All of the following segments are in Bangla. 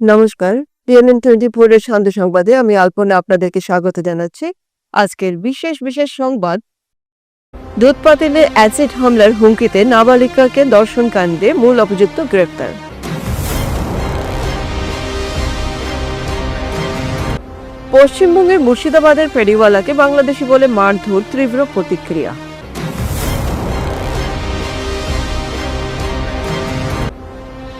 নমস্কার। ডিএনএন টোয়েন্টি ফোর এর শান্ত সংবাদে আমি আলপনা আপনাদেরকে স্বাগত জানাচ্ছি। আজকের বিশেষ বিশেষ সংবাদ। দুধ পাতিলে অ্যাসিড হামলার হুমকিতে নাবালিকাকে দর্শন কাণ্ডে মূল অভিযুক্ত গ্রেপ্তার। পশ্চিমবঙ্গের মুর্শিদাবাদের ফেরিওয়ালাকে বাংলাদেশি বলে মারধর তীব্র প্রতিক্রিয়া।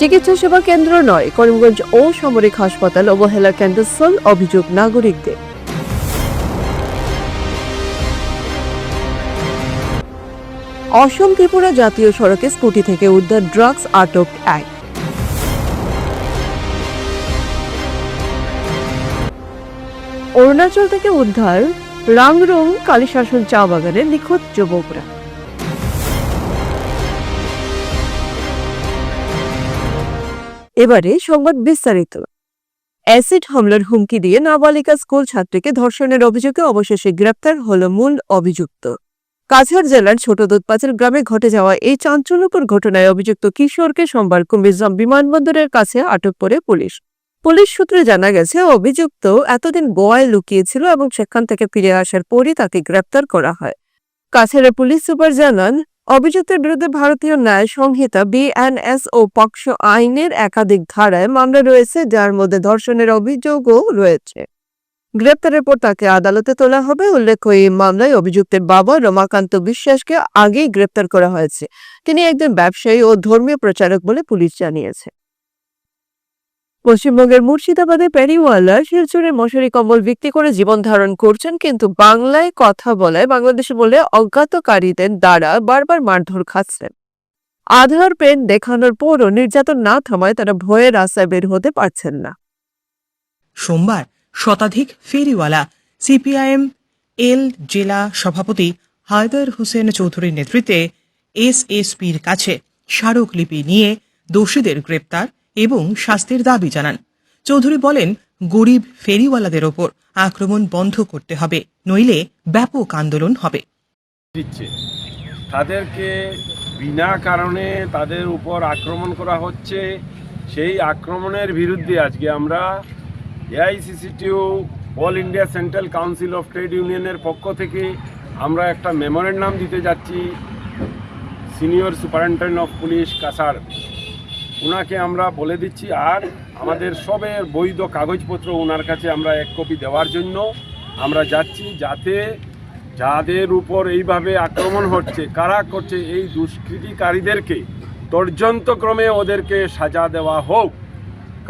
চিকিৎসা সেবা কেন্দ্র নয়, করিমগঞ্জ ও সামরিক হাসপাতাল অবহেলা ক্যান্সার অভিযোগ নাগরিকদের। অসম ত্রিপুরা জাতীয় সড়কে স্কুটি থেকে উদ্ধার ড্রাগস আটক এক। অরুণাচল থেকে উদ্ধার রাংরং কালীশাসন চা বাগানে নিখোঁজ যুবকরা। এবারে সংবাদ বিস্তারিত। অ্যাসিড হামলার হুমকি দিয়ে নাবালিকা স্কুল ছাত্রীকে ধর্ষণের অভিযোগে অবশেষে গ্রেপ্তার হল মূল অভিযুক্ত। কাছাড় জেলার ছোট দুধপাচের গ্রামে ঘটে যাওয়া এই চাঞ্চল্যকর ঘটনায় অভিযুক্ত কিশোরকে সোমবার কুমিরজাম বিমানবন্দরের কাছে আটক করে পুলিশ। পুলিশ সূত্রে জানা গেছে, অভিযুক্ত এতদিন গোয়ায় লুকিয়েছিল এবং সেখান থেকে ফিরে আসার পরই তাকে গ্রেপ্তার করা হয়। কাছাড়ের পুলিশ সুপার জানান অভিযুক্তের বিরুদ্ধে ভারতীয় ন্যায় সংহিতা বিএনএস ও পক্ষ আইনের একাধিক ধারায় মামলা রয়েছে, যার মধ্যে ধর্ষণের অভিযোগও রয়েছে। গ্রেপ্তারের পর তাকে আদালতে তোলা হবে। উল্লেখ এই মামলায় অভিযুক্তের বাবা রমাকান্ত বিশ্বাসকে আগেই গ্রেপ্তার করা হয়েছে। তিনি একজন ব্যবসায়ী ও ধর্মীয় প্রচারক বলে পুলিশ জানিয়েছে। পশ্চিমবঙ্গের মুর্শিদাবাদে প্যারিওয়ালা শিলচরের মশারি কম্বল বিক্রি করে জীবন ধারণ করছেন, কিন্তু বাংলায় কথা বলায় বাংলাদেশে বলে অজ্ঞাতকারীদের দ্বারা বারবার মারধর খাচ্ছেন। আধার পেন দেখানোর পরও নির্যাতন না থামায় তারা ভয়ে রাস্তায় বের হতে পারছেন না। সোমবার শতাধিক ফেরিওয়ালা, সিপিআইএম, এল জেলা সভাপতি হায়দার হোসেন চৌধুরীর নেতৃত্বে এসএসপির কাছে স্মারকলিপি নিয়ে দোষীদের গ্রেপ্তার এবং শাস্তির দাবি জানান। চৌধুরী বলেন, গরিব ফেরিওয়ালাদের ওপর আক্রমণ বন্ধ করতে হবে, নইলে ব্যাপক আন্দোলন হবে। দিচ্ছে। তাদেরকে বিনা কারণে তাদের উপর আক্রমণ করা হচ্ছে। সেই আক্রমণের বিরুদ্ধে আজকে আমরা AICCTU, all India central council of trade ইউনিয়নের পক্ষ থেকে আমরা একটা মেমোরেন্ডাম দিতে যাচ্ছি senior superintendent of police Cachar. ওনাকে আমরা বলে দিচ্ছি, আর আমাদের সবের বৈধ কাগজপত্র ওনার কাছে আমরা এক কপি দেওয়ার জন্য আমরা যাচ্ছি যাতে যাদের উপর এইভাবে আক্রমণ হচ্ছে, কারা করছে এই দুষ্কৃতিকারীদেরকে তর্যন্তক্রমে ওদেরকে সাজা দেওয়া হোক।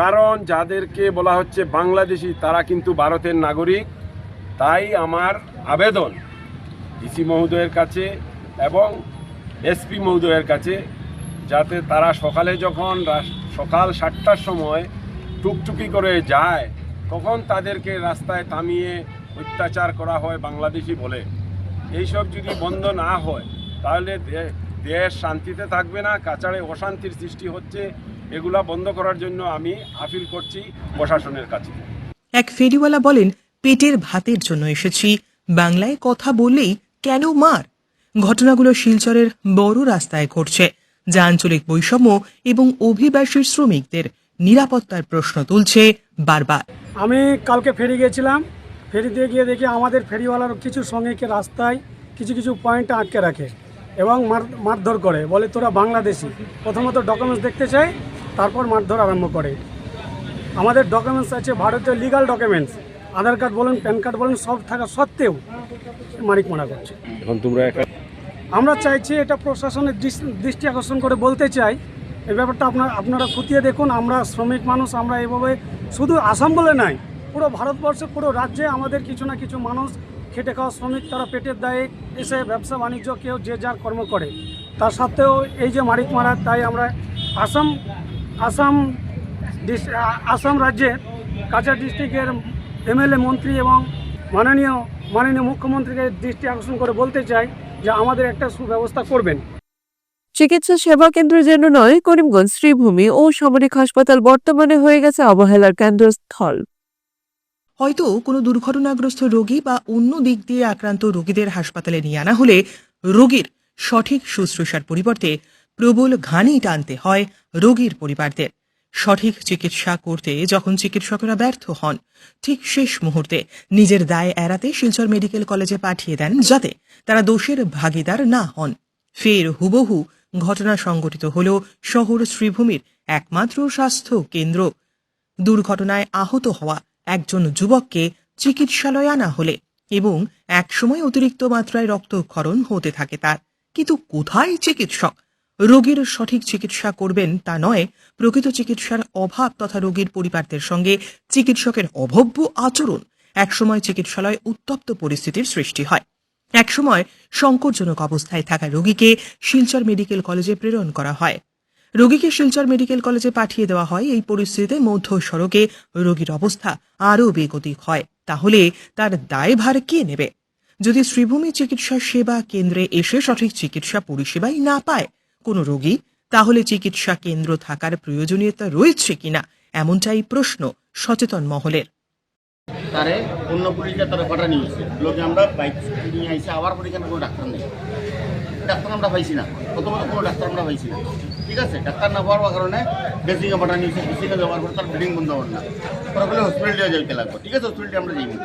কারণ যাদেরকে বলা হচ্ছে বাংলাদেশি, তারা কিন্তু ভারতের নাগরিক। তাই আমার আবেদন ডিসি মহোদয়ের কাছে এবং এসপি মহোদয়ের কাছে যাতে তারা সকালে যখন সকাল সাতটার সময় টুকটুকি করে যায়, তখন তাদেরকে রাস্তায় থামিয়ে অত্যাচার করা হয় বাংলাদেশি বলে। এইসব যদি বন্ধ না হয়, তাহলে দেশ শান্তিতে থাকবে না কাছাড়ে অশান্তির সৃষ্টি হচ্ছে। এগুলা বন্ধ করার জন্য আমি আপিল করছি প্রশাসনের কাছে। এক ফেরিওয়ালা বলেন, পেটের ভাতের জন্য এসেছি। বাংলায় কথা বললেই কেন মার? ঘটনাগুলো শিলচরের বড় রাস্তায় ঘটছে। যা আঞ্চলিক বৈষম্য এবং অভিবাসী শ্রমিকদের নিরাপত্তার প্রশ্ন তুলছে বারবার। আমি কালকে ফেরি গিয়েছিলাম। ফেরিতে গিয়ে দেখি আমাদের ফেরিওয়ালার কিছু সঙ্গীকে রাস্তায় কিছু কিছু পয়েন্ট আটকে রাখে এবং মার মারধর করে। বলে তোরা বাংলাদেশি। প্রথমত ডকুমেন্টস দেখতে চাই তারপর মারধর আরম্ভ করে। আমাদের ডকুমেন্টস আছে ভারতীয় লিগাল ডকুমেন্টস আধার কার্ড বলুন প্যান কার্ড বলুন সব থাকা সত্ত্বেও মারিক মারা করছে। এখন তোমরা একটা আমরা চাইছি এটা প্রশাসনের দৃষ্টি- আকর্ষণ করে বলতে চাই। এই ব্যাপারটা আপনার আপনারা খতিয়ে দেখুন, আমরা শ্রমিক মানুষ, আমরা এভাবে শুধু আসাম বলে নাই, পুরো ভারতবর্ষে, পুরো রাজ্যে আমাদের কিছু না কিছু মানুষ খেটে খাওয়া শ্রমিক, তারা পেটের দায়ে এসে ব্যবসা বাণিজ্য, কেউ যে যার কর্ম করে। তার সত্ত্বেও এই যে মারিক মারা, তাই আমরা আসাম আসাম আসাম রাজ্যের কাছাড় ডিস্ট্রিক্টের এমএলএ, মন্ত্রী এবং মাননীয় মাননীয় মুখ্যমন্ত্রীকে দৃষ্টি আকর্ষণ করে বলতে চাই। যে আমাদের একটা সুব্যবস্থা করবেন। চিকিৎসা সেবা কেন্দ্রের জন্য নয় করিমগঞ্জ শ্রীভূমি ও সামরিক হাসপাতাল বর্তমানে হয়ে গেছে অবহেলার কেন্দ্রস্থল। হয়তো কোনো দুর্ঘটনাগ্রস্ত রোগী বা অন্য দিক দিয়ে আক্রান্ত রোগীদের হাসপাতালে নিয়ে আনা হলে রোগীর সঠিক শুশ্রূষার পরিবর্তে প্রবল ঘানি টানতে হয় রোগীর পরিবারদের। সঠিক চিকিৎসা করতে যখন চিকিৎসকেরা ব্যর্থ হন, ঠিক শেষ মুহূর্তে নিজের দায় এড়াতে শিলচর মেডিকেল কলেজে পাঠিয়ে দেন যাতে তারা দোষের ভাগিদার না হন। ফের হুবহু ঘটনা সংঘটিত হল শহর শ্রীভূমির একমাত্র স্বাস্থ্য কেন্দ্র। দুর্ঘটনায় আহত হওয়া একজন যুবককে চিকিৎসালয়ে আনা হলে এবং একসময় অতিরিক্ত মাত্রায় রক্তক্ষরণ হতে থাকে তার। কিন্তু কোথায় চিকিৎসক? রোগীর সঠিক চিকিৎসা করবেন তা নয়, প্রকৃত চিকিৎসার অভাব তথা রোগীর পরিবারদের সঙ্গে চিকিৎসকের অভব্য আচরণ একসময় চিকিৎসালয়ে উত্তপ্ত পরিস্থিতির সৃষ্টি হয়। একসময় সংকটজনক অবস্থায় থাকা রোগীকে শিলচর মেডিকেল কলেজে প্রেরণ করা হয়। রোগীকে শিলচর মেডিকেল কলেজে পাঠিয়ে দেওয়া হয়। এই পরিস্থিতিতে মধ্য সড়কে রোগীর অবস্থা আরও বেগতিক হয়। তাহলে তার দায়ভার কে নেবে? যদি শ্রীভূমি চিকিৎসা সেবা কেন্দ্রে এসে সঠিক চিকিৎসা পরিষেবাই না পায় কোনো রোগী, তাহলে চিকিৎসা কেন্দ্র থাকার প্রয়োজনীয়তা রয়েছে কিনা? এমনটাই প্রশ্ন সচেতন মহলের। ডাক্তার আমরা পাইছি না। প্রথমত কোনো ডাক্তার আমরা পাইছি না। ঠিক আছে ডাক্তার না পাওয়ার কারণে বেসিংয়ে পাঠা নিয়েছে বেসিংয়ে যাওয়ার পর তার ব্লিডিং বন্ধ হন না। পরে বলে হসপিটালে যাইতে লাগবে। ঠিক আছে হসপিটালে আমরা যাইনি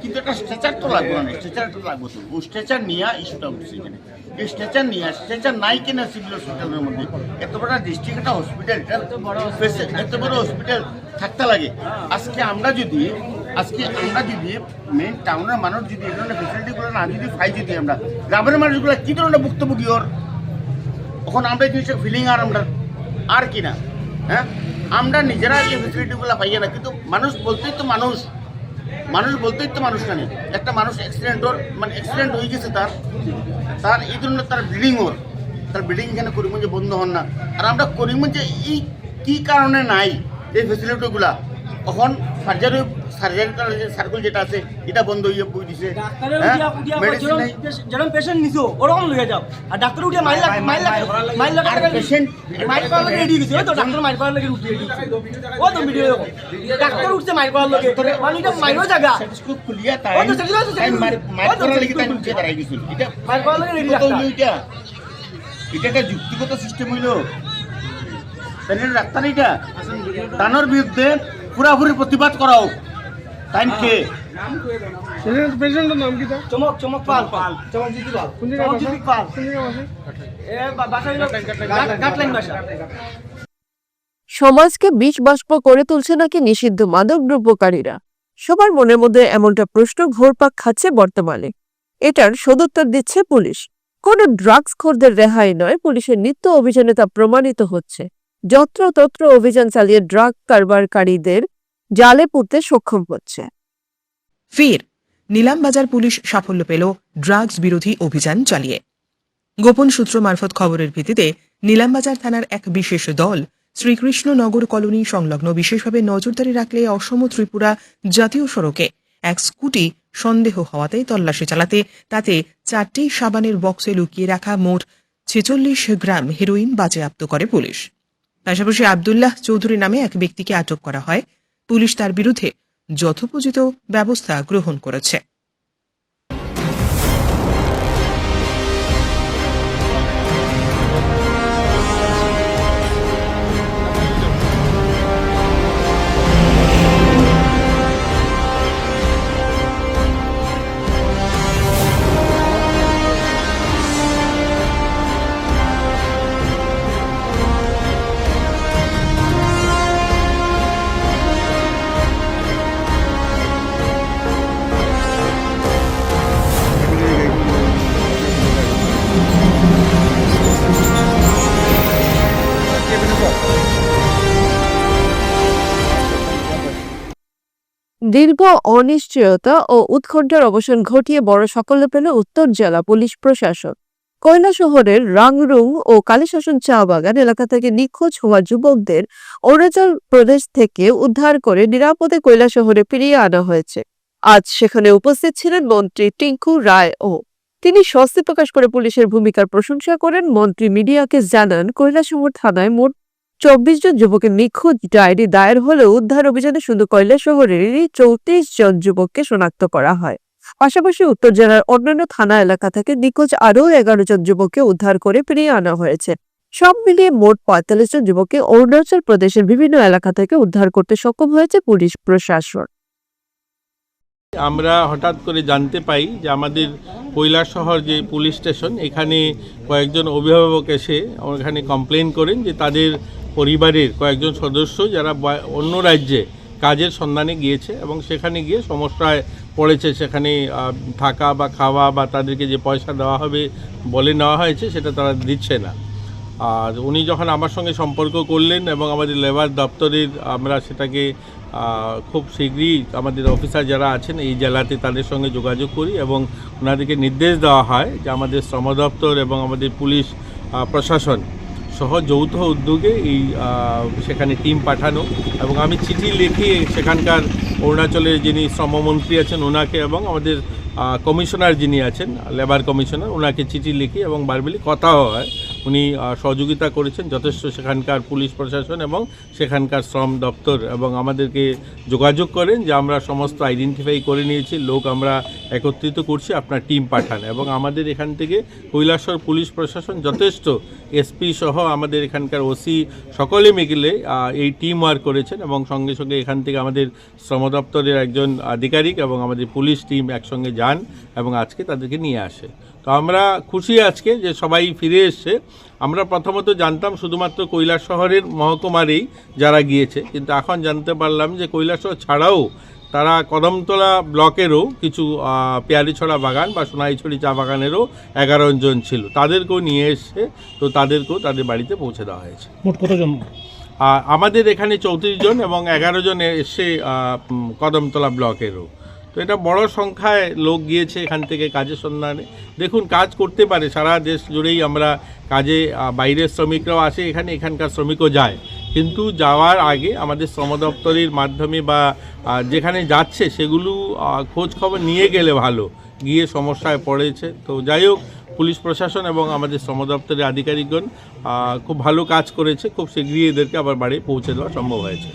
কিন্তু একটা স্ট্রেচার তো লাগবে না স্ট্রেচার একটা লাগবে তো। ও স্ট্রেচার নিয়ে ইস্যুটা উঠছে এখানে। এই স্ট্রেচার নিয়ে স্ট্রেচার নাই কিনা সিভিল হসপিটালের মধ্যে এত বড় ডিস্ট্রিক্ট একটা হসপিটাল এত বড় এত বড় হসপিটাল থাকতে লাগে। আজকে আমরা যদি আজকে আমরা যদি মেন টাউনের মানুষ যদি এই ধরনের ফেসিলিটিগুলো না যদি পাই যদি আমরা গ্রামের মানুষগুলো কী ধরনের ভুক্তভোগী ওর? তখন আমরা জিনিসটা ফিলিং আর আমরা আর কি না? হ্যাঁ? আমরা নিজেরা এই ফেসিলিটিগুলো পাইয়ে না, কিন্তু মানুষ বলতেই তো মানুষ। মানুষ বলতেই তো মানুষ জানে একটা মানুষ অ্যাক্সিডেন্ট ওর মানে অ্যাক্সিডেন্ট হয়ে গেছে তার। তার এই ধরনের তার ব্লিডিং ওর। তার ব্লিডিং এখানে করিমগঞ্জে বন্ধ হন না। আর আমরা করিমগঞ্জে এই কী কারণে নাই এই ফেসিলিটিগুলা তখন সার্জারি সার্কুল যেটা আছে এটা বন্ধ হয়ে বই দিছে ডাক্তারের উঠিয়া উঠিয়া মেডিসিন নাই। যেরকম পেশেন্ট নিছো ওরকম লইয়া যাও। আর ডাক্তার উঠিয়া মাইল লাগ মাইল লাগ মাইল লাগ আর patient মাইল করার লাগে রেডি গেছে তো ডাক্তার মাইল করার লাগে উঠিয়ে দিছে ও তো ভিডিও দেখো। ডাক্তার উঠছে মাইল করার লাগে। মানে এটা মাইলও জায়গা খুলিয়া তাই ওই তো ওই তো করার লাগি তাই উঠে দাঁড়াই গেছিল এটা মাইল করার লাগে রেডি ডাক্তার। এটা? এটা একটা যুক্তিগত সিস্টেম হইল। না ডাক্তার এটা? তানোর বিরুদ্ধে পুরাপুরি প্রতিবাদ করা হোক তাই কে পেশেন্টের নাম কি চমক চমক পাল পাল। চমক জিতি পাল। চমক জিতি পাল। কোন জায়গায় বাসা? এ বাসা। গাটলাইন বাসা সমাজকে বিষ বাষ্প করে তুলছে নাকি নিষিদ্ধ মাদক দ্রব্যকারীরা? সবার মনের মধ্যে এমনটা প্রশ্ন ঘোরপাক খাচ্ছে বর্তমানে। এটার সদুত্তর দিচ্ছে পুলিশ। কোনো ড্রাগস খোরদের রেহাই নয় পুলিশের নিত্য অভিযানে তা প্রমাণিত হচ্ছে। যত্রতত্র অভিযান চালিয়ে ড্রাগ কারবারকারীদের জালে পুঁততে সক্ষম হচ্ছে। ফের নিলামবাজার পুলিশ সাফল্য পেল, ড্রাগস বিরোধী অভিযান চালিয়ে। গোপন সূত্র মারফত খবরের ভিত্তিতে নিলামবাজার থানার এক বিশেষ দল, শ্রীকৃষ্ণনগর কলোনি সংলগ্ন বিশেষভাবে নজরদারি রাখলে অসম ত্রিপুরা জাতীয় সড়কে এক স্কুটি সন্দেহ হওয়াতে তল্লাশি চালাতে, তাতে চারটি সাবানের বক্সে লুকিয়ে রাখা মোট ছেচল্লিশ গ্রাম হেরোইন বাজেয়াপ্ত করে পুলিশ। পাশাপাশি আবদুল্লাহ চৌধুরী নামে এক ব্যক্তিকে আটক করা হয় পুলিশ তার বিরুদ্ধে যথোপযুক্ত ব্যবস্থা গ্রহণ করেছে। দীর্ঘ অনিশ্চয়তা ও উৎকণ্ঠার অবসান ঘটিয়ে বড় সাফল্য পেল উত্তর জেলা পুলিশ প্রশাসন। কয়লা শহরের রাংরুং ও কালীশাসন চা বাগান এলাকা থেকে নিখোঁজ হওয়া যুবকদের অরুণাচল প্রদেশ থেকে উদ্ধার করে নিরাপদে কয়লা শহরে ফিরিয়ে আনা হয়েছে। আজ সেখানে উপস্থিত ছিলেন মন্ত্রী টিঙ্কু রায় ও তিনি স্বস্তি প্রকাশ করে পুলিশের ভূমিকার প্রশংসা করেন। মন্ত্রী মিডিয়াকে জানান, কৈলাসহর থানায় মোট চব্বিশ জন যুবকের নিখোঁজ ডায়েরি দায়ের হলেও উদ্ধার অভিযানে শুধু কৈলাস শহরেরই চৌত্রিশ জন যুবককে শনাক্ত করা হয়। পাশাপাশি উত্তর জেলার অন্যান্য থানা এলাকা থেকে নিখোঁজ আরও এগারো জন যুবককে উদ্ধার করে ফিরিয়ে আনা হয়েছে। সব মিলিয়ে মোট পঁয়তাল্লিশ জন যুবককে অরুণাচল প্রদেশের বিভিন্ন এলাকা থেকে উদ্ধার করতে সক্ষম হয়েছে পুলিশ প্রশাসন। আমরা হঠাৎ করে জানতে পাই যে আমাদের শহর যে পুলিশ স্টেশন, এখানে কয়েকজন অভিভাবক এসে ওখানে কমপ্লেন করেন যে তাদের পরিবারের কয়েকজন সদস্য যারা অন্য রাজ্যে কাজের সন্ধানে গিয়েছে এবং সেখানে গিয়ে সমস্যায় পড়েছে, সেখানে থাকা বা খাওয়া বা তাদেরকে যে পয়সা দেওয়া হবে বলে নেওয়া হয়েছে সেটা তারা দিচ্ছে না। আর উনি যখন আমার সঙ্গে সম্পর্ক করলেন এবং আমাদের লেবার দপ্তরের আমরা সেটাকে খুব শীঘ্রই আমাদের অফিসার যারা আছেন এই জেলাতে তাদের সঙ্গে যোগাযোগ করি এবং ওনাদেরকে নির্দেশ দেওয়া হয় যে আমাদের শ্রম দপ্তর এবং আমাদের পুলিশ প্রশাসন সহ যৌথ উদ্যোগে এই সেখানে টিম পাঠানো এবং আমি চিঠি লিখে সেখানকার অরুণাচলের যিনি শ্রমমন্ত্রী আছেন ওনাকে এবং আমাদের কমিশনার যিনি আছেন লেবার কমিশনার ওনাকে চিঠি লিখি এবং বারবেলি কথা হয়। উনি সহযোগিতা করেছেন। যথেষ্ট সেখানকার পুলিশ প্রশাসন এবং সেখানকার শ্রম দপ্তর এবং আমাদেরকে যোগাযোগ করেন যে আমরা সমস্ত আইডেন্টিফাই করে নিয়েছি, লোক আমরা একত্রিত করছি, আপনার টিম পাঠান। এবং আমাদের এখান থেকে কৈলাসর পুলিশ প্রশাসন যথেষ্ট এসপি সহ আমাদের এখানকার ওসি সকলে মিলে এই টিম ওয়ার্ক করেছেন এবং সঙ্গে সঙ্গে এখান থেকে আমাদের শ্রম দপ্তরের একজন আধিকারিক এবং আমাদের পুলিশ টিম একসঙ্গে যান এবং আজকে তাদেরকে নিয়ে আসে। তো আমরা খুশি আজকে যে সবাই ফিরে এসছে। আমরা প্রথমত জানতাম শুধুমাত্র কৈলাস শহরের মহকুমারেই যারা গিয়েছে কিন্তু এখন জানতে পারলাম যে কৈলাসহর ছাড়াও তারা কদমতলা ব্লকেরও কিছু পেয়ারিছড়া বাগান বা সোনাইছড়ি চা বাগানেরও এগারো জন ছিল। তাদেরকেও নিয়ে এসছে তো তাদেরকেও তাদের বাড়িতে পৌঁছে দেওয়া হয়েছে। মোট কতজন? আমাদের এখানে চৌত্রিশ জন এবং এগারো জন এসে কদমতলা ব্লকেরও। তো এটা বড় সংখ্যায় লোক গিয়েছে এখান থেকে কাজের সন্ধানে। দেখুন, কাজ করতে পারে, সারা দেশ জুড়েই আমরা কাজে বাইরের শ্রমিকরাও আসে এখানে, এখানকার শ্রমিকও যায়। কিন্তু যাওয়ার আগে আমাদের শ্রম দপ্তরের মাধ্যমে বা যেখানে যাচ্ছে সেগুলো খোঁজ খবর নিয়ে গেলে ভালো। গিয়ে সমস্যায় পড়েছে। তো যাই হোক, পুলিশ প্রশাসন এবং আমাদের শ্রম দপ্তরের আধিকারিকগণ খুব ভালো কাজ করেছে। খুব শীঘ্রই এদেরকে আবার বাড়ি পৌঁছে দেওয়া সম্ভব হয়েছে।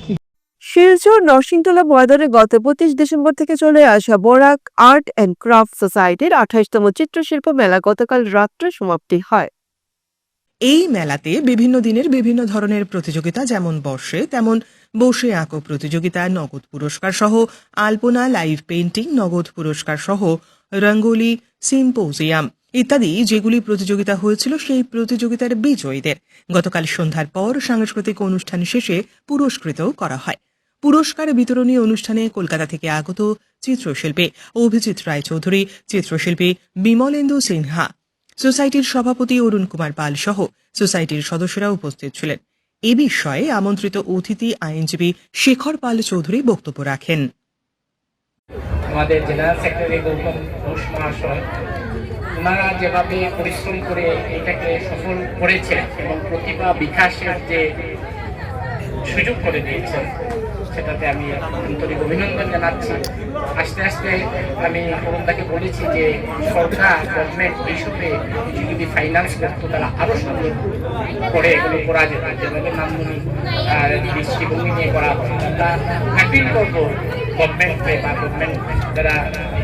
শিলচর নরসিংতলা ময়দানে গত পঁচিশ ডিসেম্বর থেকে চলে আসা বরাক আর্ট অ্যান্ড ক্রাফট সোসাইটির আঠাশতম চিত্রশিল্প মেলা গতকাল রাত্রে সমাপ্তি হয়। এই মেলাতে বিভিন্ন দিনের বিভিন্ন ধরনের প্রতিযোগিতা যেমন বর্ষে, তেমন বসে আঁকো প্রতিযোগিতা, নগদ পুরস্কার সহ আলপনা, লাইভ পেন্টিং নগদ পুরস্কার সহ রঙ্গোলি, সিম্পোজিয়াম ইত্যাদি যেগুলি প্রতিযোগিতা হয়েছিল সেই প্রতিযোগিতার বিজয়ীদের। গতকাল সন্ধ্যার পর সাংস্কৃতিক অনুষ্ঠান শেষে পুরস্কৃত করা হয়। পুরস্কার বিতরণী অনুষ্ঠানে কলকাতা থেকে আগত চিত্রশিল্পী অভিজিৎ রায়চৌধুরী, চিত্রশিল্পী বিমলেন্দু সিনহা, সোসাইটির সভাপতি অরুণ কুমার পাল সহ সোসাইটির সদস্যরা উপস্থিত ছিলেন। এ বিষয়ে আমন্ত্রিত অতিথি আইনজীবী শেখর পাল চৌধুরী বক্তব্য রাখেন। আমাদের সেক্রেটারি গৌতম ঘোষ মহাশয় ওনারা যেভাবে পরিশ্রম করে এটাকে সফল করেছেন এবং প্রতিভা বিকাশের যে সুযোগ করে দিয়েছেন সেটাতে আমি আন্তরিক অভিনন্দন জানাচ্ছি। আস্তে আস্তে আমি করুণদাকে বলেছি যে, সরকার গভর্নমেন্ট এইসবে যদি ফাইন্যান্স করতো তারা আরও সুন্দর করে এগুলো করা যেত যেভাবে নামগুলি দৃষ্টিভঙ্গি নিয়ে করা হয় আমরা অ্যাপিল করব গভর্নমেন্টে বা গভর্নমেন্ট যারা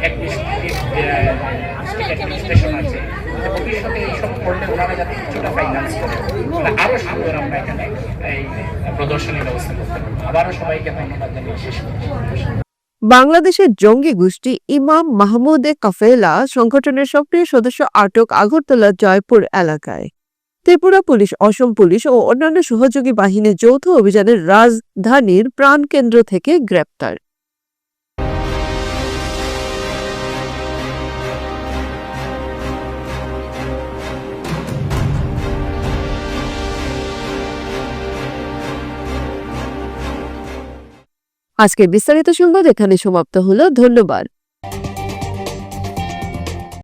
অ্যাডমিনিস্ট্রেশন আছে। ভবিষ্যতে এইসব করলে ওনারা যাতে কিছুটা ফাইন্যান্স করে আরও সুন্দর আমরা এখানে এই ব্যবস্থা করতে পারব। আবারও সবাইকে ধন্যবাদ জানিয়ে শেষ বাংলাদেশের জঙ্গি গোষ্ঠী ইমাম মাহমুদে কাফেলা সংগঠনের সক্রিয় সদস্য আটক আগরতলা জয়পুর এলাকায়। ত্রিপুরা পুলিশ, অসম পুলিশ ও অন্যান্য সহযোগী বাহিনীর যৌথ অভিযানের রাজধানীর প্রাণকেন্দ্র থেকে গ্রেপ্তার। আজকের বিস্তারিত সংবাদ এখানে সমাপ্ত হলো। ধন্যবাদ।